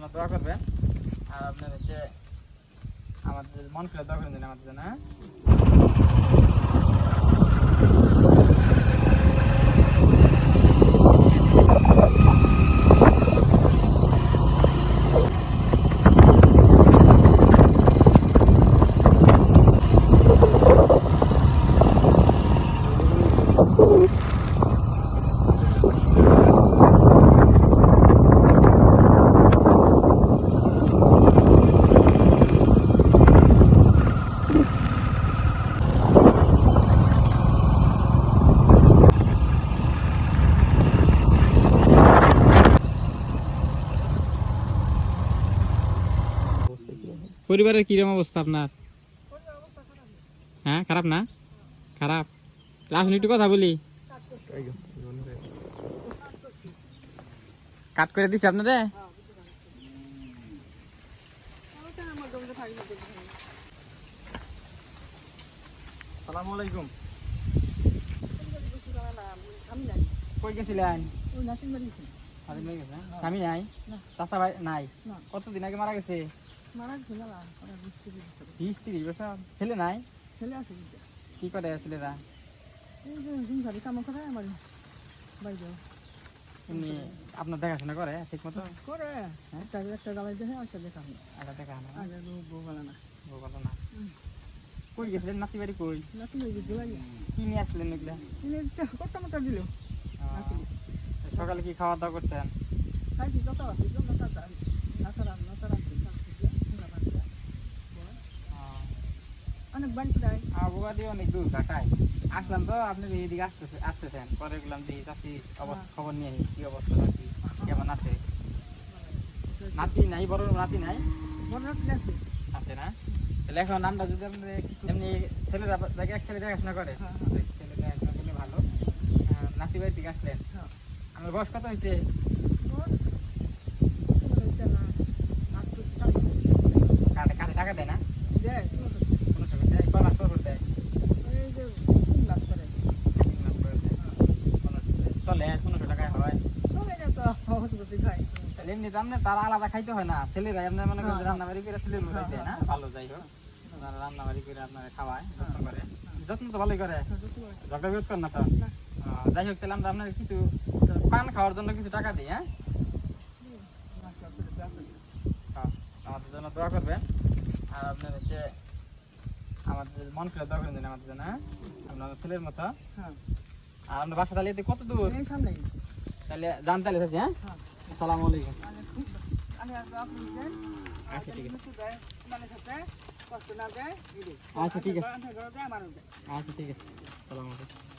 জন্য দোয়া করবেন। আর আপনার হচ্ছে আমাদের মন খুলে দোয়া করে দিন আমাদের জন্য হ্যাঁ? পরিবারের কীরকম অবস্থা আপনার? হ্যাঁ খারাপ না? খারাপ। আসুন একটু কথা বলি। কাট করে দিছে আপনারে? সালামু আলাইকুম। কই গেছিলেন? হাজির হয়ে নাই? চাচা ভাই নাই? কতদিন আগে মারা গেছে? বিশ তিরিশ বছর ছেলে নাই? কি করে ছেলেরা? এমনি আপনার দেখাশোনা করে ঠিক মতো দেখা হয়। না? বউ ভালো না। কই গেছিলেন? নাতি বাড়ি কই? কি নিয়ে আসলেন এগুলা? আহ, সকালে কি খাওয়া দাওয়া করছেন? আহ, অনেক দিয়ে দূর কাটাই আসলাম তো আপনি এইদিকে আসতেছে আসতেছেন পরে গেলাম যে চাষি অবস্থা খবর নিয়ে কি অবস্থা কেমন আছে? নাতি নাই বড় নাতি নাই? বড় আছে। আছে না? তাহলে এখন আমরা যদি আপনি এমনি ছেলেরা এক ছেলে দেখাশোনা করে হ্যাঁ, ছেলে দেখাশোনা করলে ভালো। নাতি বাড়ির দিকে আসলেন। হ্যাঁ। আমার বয়স কত হয়েছে কাটে কাটে টাকা দেয় না কোনো সময় দেয় কয় মাস পর পর দেয় তিন মাস পরে দেয়। পনেরোশো দেয়। চলে পনেরোশো টাকায় হয় এমনি তারা আলাদা খাইতে হয় না। ছেলেরা মনে করেন হ্যাঁ, রান্না বাড়ি করে ছেলের মতো না। ভালো যাই হোক আপনারা রান্না বাড়ি করে আপনারা খাওয়ায় যত্ন করে। যত্ন তো ভালোই করে। ঝগড়া বিরোধ করেন না তো? যাই হোক তাহলে আমরা আপনার কিছু পান খাওয়ার জন্য কিছু টাকা দিই হ্যাঁ? হ্যাঁ, আমাদের জন্য দোয়া করবেন। আর আপনার হচ্ছে আমাদের মন খুলে দোয়া করে দিন আমাদের জন্য হ্যাঁ? আপনার ছেলের মতো। আর আপনার বাসা তাহলে কত দূর? তাহলে জান তাহলে হ্যাঁ। আসসালামু আলাইকুম। আচ্ছা ঠিক আছে। আচ্ছা ঠিক আছে। আচ্ছা ঠিক আছে। আসসালামু আলাইকুম।